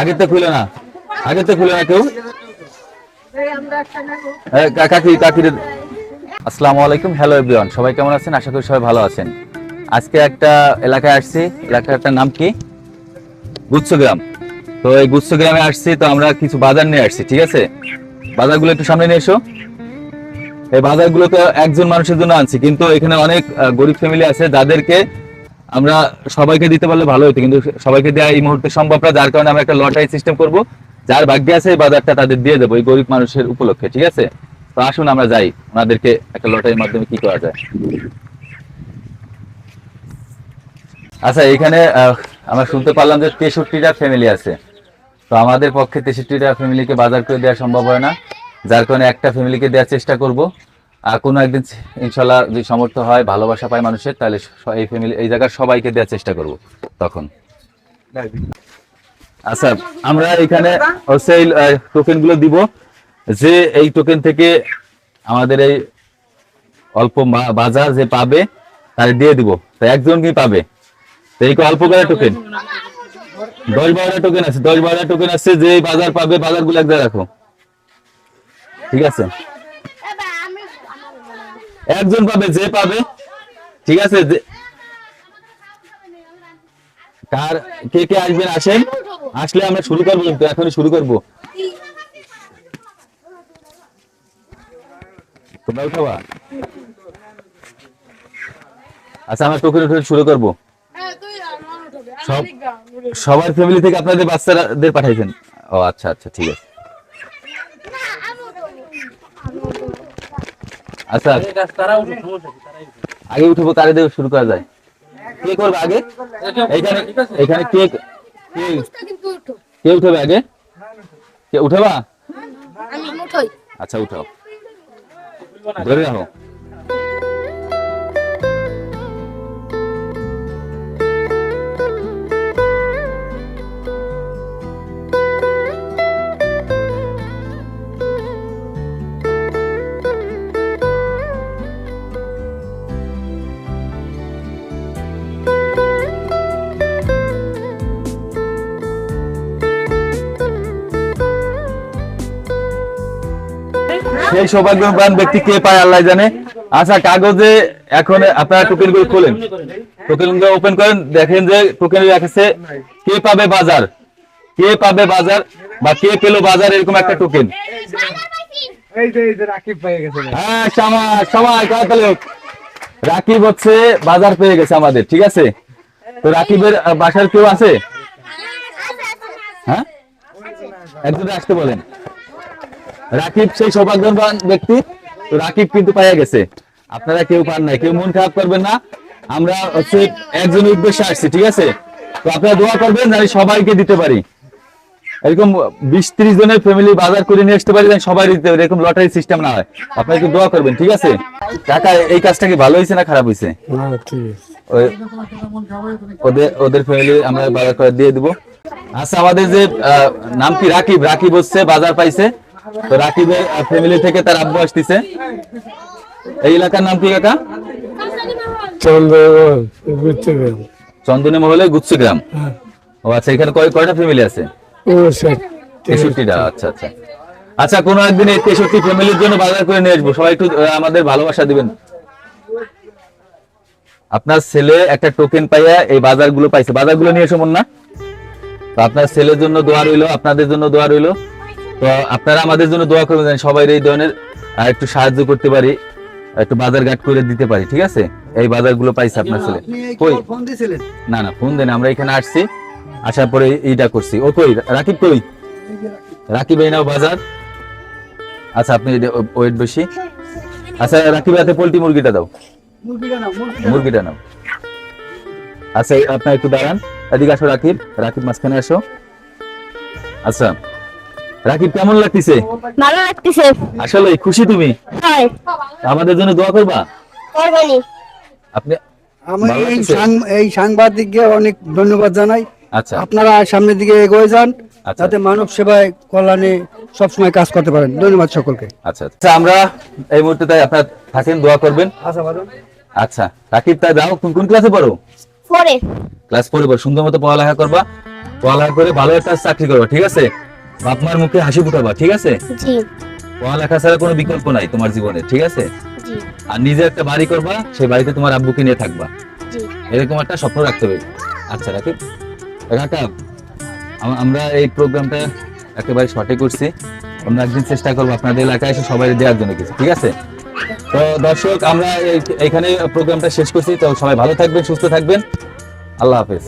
আগে তো খুলে না। আগে তো খুলে না কেউ? কাকি কাকি আসসালামু আলাইকুম। হ্যালো এভরিওয়ান সবাই কেমন আছেন? আশা করি সবাই ভালো আছেন। আজকে একটা এলাকায় আসছি। এলাকাটার নাম কি? গুচ্ছগ্রাম। তো এই গুচ্ছগ্রামে আসছি, তো আমরা কিছু বাজার নিয়ে আসছি, ঠিক আছে? বাজারগুলো একটু সামনে নিয়ে এসো। এই বাজারগুলো তো একজন মানুষের জন্য আনছি, কিন্তু এখানে অনেক গরিব ফ্যামিলি আছে, যাদেরকে আমরা সবাইকে দিতে পারলে ভালো হতো কিন্তু সবাইকে দেওয়া এই মুহূর্তে সম্ভব না, যার কারণে আমরা একটা লটারি সিস্টেম করব, যার ভাগ্যে আছে এই বাজারটা তাদের দিয়ে দেবো, এই গরিব মানুষের উপলক্ষে, ঠিক আছে? তো আসুন আমরা যাই, ওনাদেরকে একটা লটারির মাধ্যমে কি করা যায়। আচ্ছা এখানে আমরা শুনতে পারলাম যে তেষট্টিটা ফ্যামিলি আছে। তো আমাদের পক্ষে তেষট্টিটা ফ্যামিলিকে বাজার করে দেওয়া সম্ভব হয় না, যার কারণে একটা ফ্যামিলিকে দেওয়ার চেষ্টা করব। কোনো একদিন ইনশাল্লাহ যদি সমর্থ হয়, ভালোবাসা পায় মানুষের, তাহলে এই ফ্যামিলি এই জায়গার সবাইকে দেওয়ার চেষ্টা করব তখন। আচ্ছা আমরা এখানে হচ্ছে এই টোকেনগুলো দিব। যে এই টোকেন থেকে আমাদের এই অল্প বাজার যে পাবে, তারে দিয়ে দিব। তো একজন কি পাবে? তো এই অল্প করে টোকেন দশ বারোটা টোকেন আছে, দশ বারোটা টোকেন আছে যে বাজার পাবে বাজারগুলো এক জায়গায় রাখো। ঠিক আছে? একজন পাবে যে পাবে ঠিক আছে? কার কে কে আসবেন? আসেন। আসলে আমরা শুরু করব কিন্তু এখনই শুরু করব। তোমরা উঠাবা? আচ্ছা আমরা টোকেন উঠে শুরু করব। সব সবার ফ্যামিলি থেকে আপনাদের বাচ্চাদের পাঠাইছেন। ও আচ্ছা আচ্ছা ঠিক আছে। আচ্ছা। আগে উঠবো। তারে দেবে শুরু করা যায়। কে করবে আগে? এখানে এখানে কে কে কে উঠবে আগে? কে উঠাবা? আচ্ছা উঠাও। ধরে রাখো। সেই সৌভাগ্যবান ব্যক্তি কে পায় আল্লাহ জানে। আচ্ছা কাগজে এখন আপনারা টোকেনগুলো খোলেন। টোকেনগুলো ওপেন করেন দেখেন যে টোকেন রাখছে কে পাবে বাজার? কে পাবে বাজার বা কে পেল বাজার এরকম একটা টোকেন। হ্যাঁ রাকিব হচ্ছে বাজার পেয়ে গেছে আমাদের ঠিক আছে? তো রাকিবের বাসার কেউ আছে? হ্যাঁ? একজন আসতে বলেন। রাকিব সেই সৌভাগ্যবান ব্যক্তি। রাকিব কিন্তু পাইয়া গেছে। আপনারা কেউ পান নাই কেউ মন খারাপ করবেন না। আমরা হচ্ছে একজন উদ্দেশ্যে আসছি ঠিক আছে? তো আপনারা দোয়া করবেন জানি সবাইকে দিতে পারি। এরকম বিশ ত্রিশ জনের ফ্যামিলি বাজার করে নিয়ে আসতে পারি সবাই দিতে পারি এরকম লটারি সিস্টেম না হয়। আপনারা একটু দোয়া করবেন ঠিক আছে? কাকা এই কাজটা কি ভালো হয়েছে না খারাপ হয়েছে? ওদের ওদের ফ্যামিলি আমরা বাজার করে দিয়ে দিব। আচ্ছা আমাদের যে আহ, নাম কি? রাকিব। রাকিব হচ্ছে বাজার পাইছে। তো রাকিবের ফ্যামিলি থেকে তার আব্বু আসতেছে। এই এলাকার নাম কি কাকা? চন্দনী মহলে গুচ্ছি গ্রাম ও আচ্ছা এখানে কয় কয়টা ফ্যামিলি আছে? তেষট্টিটা আচ্ছা আচ্ছা। আচ্ছা কোনো একদিন এই তেষট্টি ফ্যামিলির জন্য বাজার করে নিয়ে আসব। সবাই একটু আমাদের ভালোবাসা দিবেন। আপনার ছেলে একটা টোকেন পাইয়া এই বাজারগুলো পাইছে। বাজারগুলো নিয়ে এসো মন না তো আপনার ছেলের জন্য দোয়া রইল আপনাদের জন্য দোয়া রইল। তো আপনারা আমাদের জন্য দোয়া করবেন সবাই এই ধরনের একটু সাহায্য করতে পারি একটু বাজার ঘাট করে দিতে পারি ঠিক আছে? এই বাজারগুলো পাইছে আপনার ছেলে। কই? না না ফোন দেন আমরা এখানে আসছি আসার পরে এইটা করছি। ও কই? রাকিব কই? রাকিব এই নাও বাজার। আচ্ছা আপনি ওয়েট বেশি। আচ্ছা রাকিব হাতে পোল্ট্রি মুরগিটা দাও। মুরগিটা নাও আচ্ছা আপনার একটু দাঁড়ান। এদিকে আসো রাকিব। রাকিব মাঝখানে আসো। আচ্ছা। রাকিব কেমন লাগতেছে? ভালো লাগতেছে। আসলে খুশি তুমি? হয়। আমাদের জন্য দোয়া করবা? করবানি। আপনি আমি এই? এই সাংবাদিককে অনেক ধন্যবাদ জানাই। আচ্ছা। আপনারা সামনের দিকে এগিয়ে যান আচ্ছা। যাতে মানব সেবায় কল্যাণে সবসময় কাজ করতে পারেন। ধন্যবাদ সকলকে। আচ্ছা আচ্ছা। আমরা এই মুহূর্তে তাই আপনার থাকেন দোয়া করবেন। আচ্ছা ভালো। আচ্ছা রাকিব তাই দাও। কোন কোন ক্লাসে পড়ো? পরে ক্লাস ফোরে পড়ো। সুন্দর মতো পড়ালেখা করবা। পড়ালেখা করে ভালো একটা চাকরি করবা ঠিক আছে? বাপ মার মুখে হাসি ফুটাবা ঠিক আছে? জি। পড়ালেখা ছাড়া কোনো বিকল্প নাই তোমার জীবনে ঠিক আছে? জি। আর নিজে একটা বাড়ি করবা সেই বাড়িতে তোমার আব্বুকে নিয়ে থাকবা। জি। এরকম একটা স্বপ্ন রাখতে হবে। আচ্ছা রাখি কাকা আমরা এই প্রোগ্রামটা একেবারে শর্টে করছি। আমরা একদিন চেষ্টা করব আপনাদের এলাকায় এসে সবাই দেওয়ার জন্য কিছু ঠিক আছে? তো দর্শক আমরা এই- এখানে প্রোগ্রামটা শেষ করছি। তো সবাই ভালো থাকবেন সুস্থ থাকবেন। আল্লাহ হাফেজ।